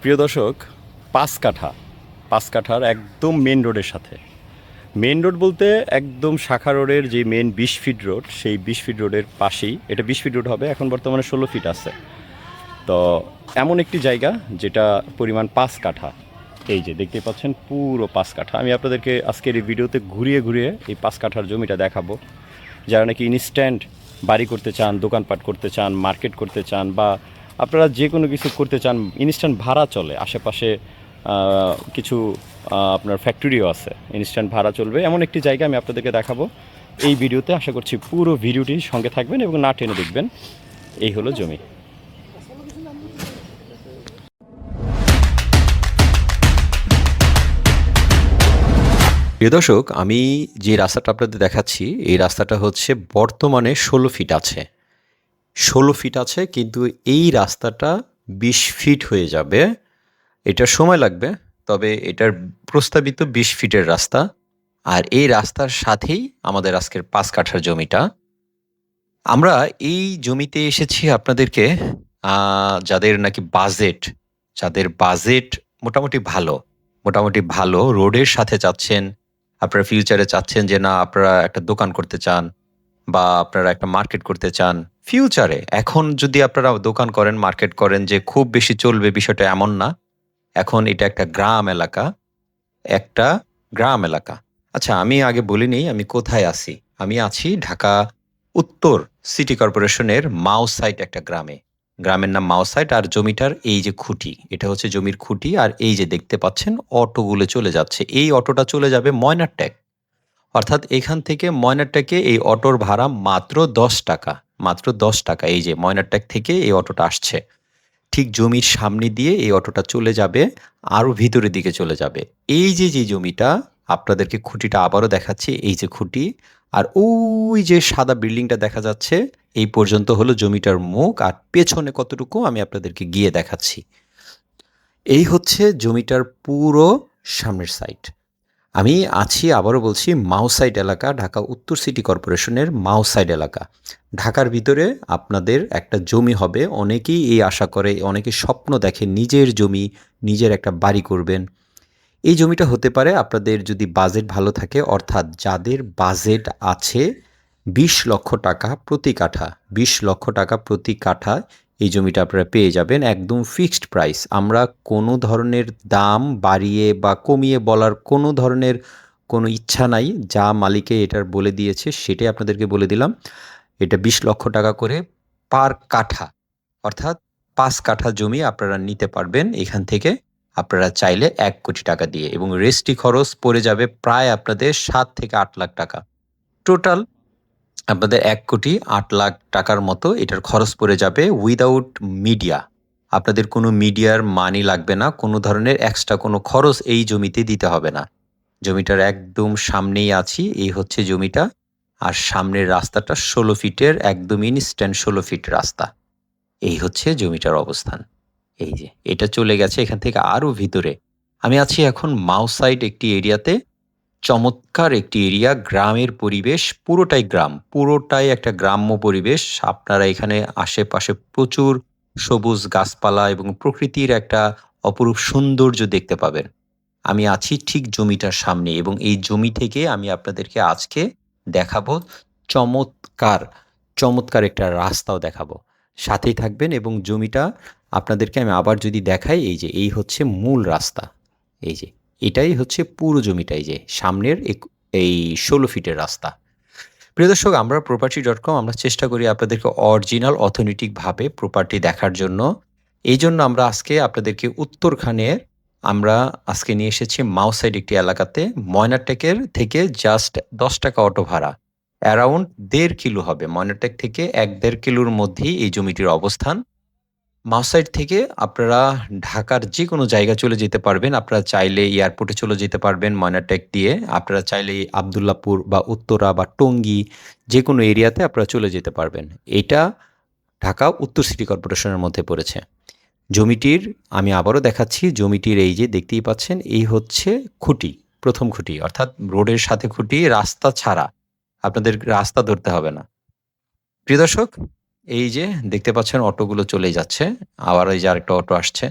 প্রিয় দর্শক, পাঁচ কাঠা। পাঁচ কাঠার একদম মেন রোডের সাথে। মেন রোড বলতে একদম শাখা রোডের যে মেন বিশ ফিট রোড সেই বিশ ফিট রোডের পাশেই। এটা বিশ ফিট রোড হবে, এখন বর্তমানে ষোলো ফিট আছে। তো এমন একটি জায়গা যেটা পরিমাণ পাঁচ কাঠা। এই যে দেখতে পাচ্ছেন পুরো পাঁচ কাঠা। আমি আপনাদেরকে আজকের এই ভিডিওতে ঘুরিয়ে ঘুরিয়ে এই পাঁচ কাঠার জমিটা দেখাবো। যারা নাকি ইনস্ট্যান্ট বাড়ি করতে চান, দোকানপাট করতে চান মার্কেট করতে চান বা আপনারা যে কোনো কিছু করতে চান ইনস্ট্যান্ট ভাড়া চলে। আশেপাশে কিছু আপনার ফ্যাক্টরিও আছে। ইনস্ট্যান্ট ভাড়া চলবে। এমন একটি জায়গা আমি আপনাদেরকে দেখাবো। এই ভিডিওতে আশা করছি পুরো ভিডিওটি সঙ্গে থাকবেন এবং না টেনে দেখবেন। এই হলো জমি। প্রিয় দর্শক, আমি যে রাস্তাটা আপনাদের দেখাচ্ছি, এই রাস্তাটা হচ্ছে বর্তমানে ষোলো ফিট আছে। ষোলো ফিট আছে, কিন্তু এই রাস্তাটা বিশ ফিট হয়ে যাবে। এটা সময় লাগবে, তবে এটার প্রস্তাবিত বিশ ফিটের রাস্তা। আর এই রাস্তার সাথেই আমাদের আজকের পাঁচ কাঠার জমিটা। আমরা এই জমিতে এসেছি আপনাদেরকে যাদের নাকি বাজেট যাদের বাজেট মোটামুটি ভালো মোটামুটি ভালো। রোডের সাথে চাচ্ছেন, আপনারা ফিউচারে চাচ্ছেন যে না, আপনারা একটা দোকান করতে চান, বা আপনারা একটা মার্কেট করতে চান ফিউচারে এখন যদি আপনারা দোকান করেন মার্কেট করেন যে খুব বেশি চলবে বিষয়টা এমন না, এখন এটা একটা গ্রাম এলাকা, একটা গ্রাম এলাকা। আচ্ছা আমি আগে বলিনি আমি কোথায় আছি? আমি আছি ঢাকা উত্তর সিটি কর্পোরেশনের মাও সাইট একটা গ্রামে। গ্রামের নাম মাও সাইট আর জমিটার এই যে খুঁটি, এটা হচ্ছে জমির খুঁটি আর এই যে দেখতে পাচ্ছেন, অটোগুলো চলে যাচ্ছে। এই অটোটা চলে যাবে ময়নার ট্যাগ অর্থাৎ এখান থেকে ময়নার ট্যাগে এই অটোর ভাড়া মাত্র দশ টাকা। মাত্র দশ টাকা। এই যে ময়নার ট্যাগ থেকে এই অটোটা আসছে। ঠিক জমির সামনে দিয়ে এই অটোটা চলে যাবে, আরও ভিতরের দিকে চলে যাবে। এই যে যে জমিটা, আপনাদেরকে খুঁটিটা আবারও দেখাচ্ছি, এই যে খুঁটি। আর ওই যে সাদা বিল্ডিংটা দেখা যাচ্ছে, এই পর্যন্ত হলো জমিটার মুখ। আর পেছনে কতটুকু আমি আপনাদেরকে গিয়ে দেখাচ্ছি। এই হচ্ছে জমিটার পুরো সামনের সাইড। আমি আছি, আবারও বলছি মাউসাইড এলাকা, ঢাকা উত্তর সিটি কর্পোরেশনের মাউসাইড এলাকা। ঢাকার ভিতরে আপনাদের একটা জমি হবে, অনেকেই এই আশা করে, অনেকে স্বপ্ন দেখে নিজের জমি, নিজের একটা বাড়ি করবেন। এই জমিটা হতে পারে আপনাদের যদি বাজেট ভালো থাকে, অর্থাৎ যাদের বাজেট আছে, বিশ লক্ষ টাকা প্রতি কাঠা, বিশ লক্ষ টাকা প্রতি কাঠা এই জমিটা আপনারা পেয়ে যাবেন একদম ফিক্সড প্রাইস। আমরা কোনো ধরনের দাম বাড়িয়ে বা কমিয়ে বলার কোনো ধরনের কোনো ইচ্ছা নাই। যা মালিকে এটার বলে দিয়েছে সেটাই আপনাদেরকে বলে দিলাম। এটা বিশ লক্ষ টাকা করে পার কাঠা, অর্থাৎ পাঁচ কাঠা জমি আপনারা নিতে পারবেন এখান থেকে। আপনারা চাইলে এক কোটি টাকা দিয়ে এবং রেজিস্ট্রি খরচ পড়ে যাবে প্রায় আপনাদের সাত থেকে আট লাখ টাকা। টোটাল আপনাদের এক কোটি আট লাখ টাকার মতো এটার খরচ পড়ে যাবে উইদাউট মিডিয়া আপনাদের কোনো মিডিয়ার মানি লাগবে না, কোনো ধরনের এক্সট্রা কোনো খরচ এই জমিতে দিতে হবে না। জমিটার একদম সামনেই আছি, এই হচ্ছে জমিটা, আর সামনের রাস্তাটা ষোলো ফিটের একদম ইনস্ট্যান্ট ষোলো ফিট রাস্তা। এই হচ্ছে জমিটার অবস্থান। এই যে, এটা চলে গেছে এখান থেকে আরও ভিতরে। আমি আছি এখন মাউসাইড একটি এরিয়াতে চমৎকার একটি এরিয়া গ্রামের পরিবেশ, পুরোটাই গ্রাম, পুরোটাই একটা গ্রাম্য পরিবেশ। আপনারা এখানে আশেপাশে প্রচুর সবুজ গাছপালা এবং প্রকৃতির একটা অপরূপ সৌন্দর্য দেখতে পাবেন। আমি আছি ঠিক জমিটার সামনে এবং এই জমি থেকে আমি আপনাদেরকে আজকে দেখাবো চমৎকার চমৎকার একটা রাস্তাও দেখাবো। সাথেই থাকবেন এবং জমিটা আপনাদেরকে আমি আবার যদি দেখাই, এই যে, এই হচ্ছে মূল রাস্তা। এই যে এটাই হচ্ছে পুরো জমিটাই যে সামনের এই ষোলো ফিটের রাস্তা। প্রিয় দর্শক, আমরা প্রপার্টি ডট কম আমরা চেষ্টা করি আপনাদেরকে অরিজিনাল অথেন্টিকভাবে প্রপার্টি দেখার জন্য। এই জন্য আমরা আজকে আপনাদেরকে উত্তরখানের আমরা আজকে নিয়ে এসেছি মাউসাইড একটি এলাকাতে ময়নাটেকের থেকে জাস্ট দশ টাকা অটো ভাড়া। অ্যারাউন্ড দেড় কিলো হবে ময়নাটেক থেকে এক দেড় কিলোর মধ্যেই এই জমিটির অবস্থান। মাউসাইড থেকে আপনারা ঢাকার যে কোনো জায়গা চলে যেতে পারবেন। আপনারা চাইলে এয়ারপোর্টে চলে যেতে পারবেন ময়নাটেক দিয়ে। আপনারা চাইলে আবদুল্লাপুর বা উত্তরা বা টঙ্গী যে কোনো এরিয়াতে আপনারা চলে যেতে পারবেন। এটা ঢাকা উত্তর সিটি কর্পোরেশনের মধ্যে পড়েছে। জমিটির, আমি আবারও দেখাচ্ছি, জমিটির এই যে দেখতেই পাচ্ছেন, এই হচ্ছে খুঁটি, প্রথম খুঁটি। অর্থাৎ রোডের সাথে খুঁটি, রাস্তা ছাড়া। আপনাদের রাস্তা ধরতে হবে না। প্রিয় দর্শক এই যে দেখতে পাচ্ছেন অটোগুলো চলে যাচ্ছে, আবার এই যে আরেকটা অটো আসছে।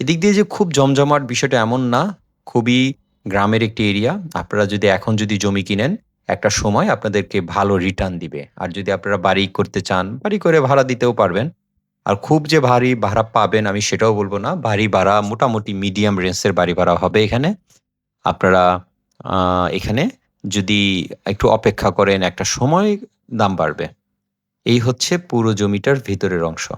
এদিক দিয়ে যে খুব জমজমাট বিষয়টা এমন না, খুবই গ্রামের একটি এরিয়া। আপনারা যদি এখন যদি জমি কিনেন, একটা সময় আপনাদেরকে ভালো রিটার্ন দিবে। আর যদি আপনারা বাড়ি করতে চান, বাড়ি করে ভাড়া দিতেও পারবেন। আর খুব যে ভারী ভাড়া পাবেন আমি সেটাও বলব না। ভারী ভাড়া মোটামুটি মিডিয়াম রেঞ্জের বাড়ি ভাড়া হবে এখানে। আপনারা এখানে যদি একটু অপেক্ষা করেন, একটা সময় দাম বাড়বে। এই হচ্ছে পুরো জমিটার ভিতরের অংশ।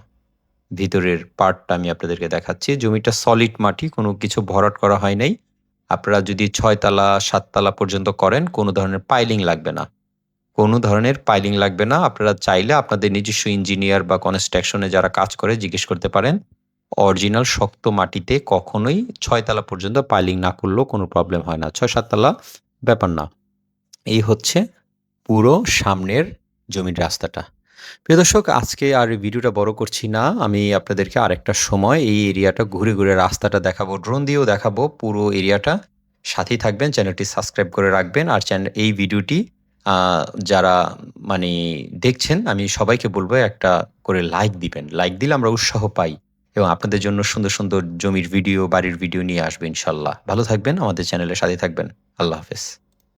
ভিতরের পার্টটা আমি আপনাদেরকে দেখাচ্ছি। জমিটা সলিড মাটি, কোনো কিছু ভরাট করা হয় নাই। আপনারা যদি ছয়তলা সাততলা পর্যন্ত করেন, কোনো ধরনের পাইলিং লাগবে না। কোনো ধরনের পাইলিং লাগবে না। আপনারা চাইলে আপনাদের নিজস্ব ইঞ্জিনিয়ার বা কনস্ট্রাকশনে যারা কাজ করে, জিজ্ঞেস করতে পারেন। অরিজিনাল শক্ত মাটিতে কখনোই ছয়তলা পর্যন্ত পাইলিং না করলেও কোনো প্রবলেম হয় না। ছয় সাততলা ব্যাপার না। এই হচ্ছে পুরো সামনের জমির রাস্তাটা। প্রিয় দর্শক, আজকে আর ভিডিওটা বড় করছি না। আমি আপনাদেরকে আরেকটা সময় এই এরিয়াটা ঘুরে ঘুরে রাস্তাটা দেখাবো, ড্রোন দিয়েও দেখাবো পুরো এরিয়াটা। সাথেই থাকবেন, চ্যানেলটি সাবস্ক্রাইব করে রাখবেন আর চ্যানেল এই ভিডিওটি যারা মানে দেখছেন, আমি সবাইকে বলব একটা করে লাইক দিবেন। লাইক দিলে আমরা উৎসাহ পাই এবং আপনাদের জন্য সুন্দর সুন্দর জমির ভিডিও, বাড়ির ভিডিও নিয়ে আসবে ইনশাল্লাহ। ভালো থাকবেন, আমাদের চ্যানেলের সাথে থাকবেন। আল্লাহ হাফেজ।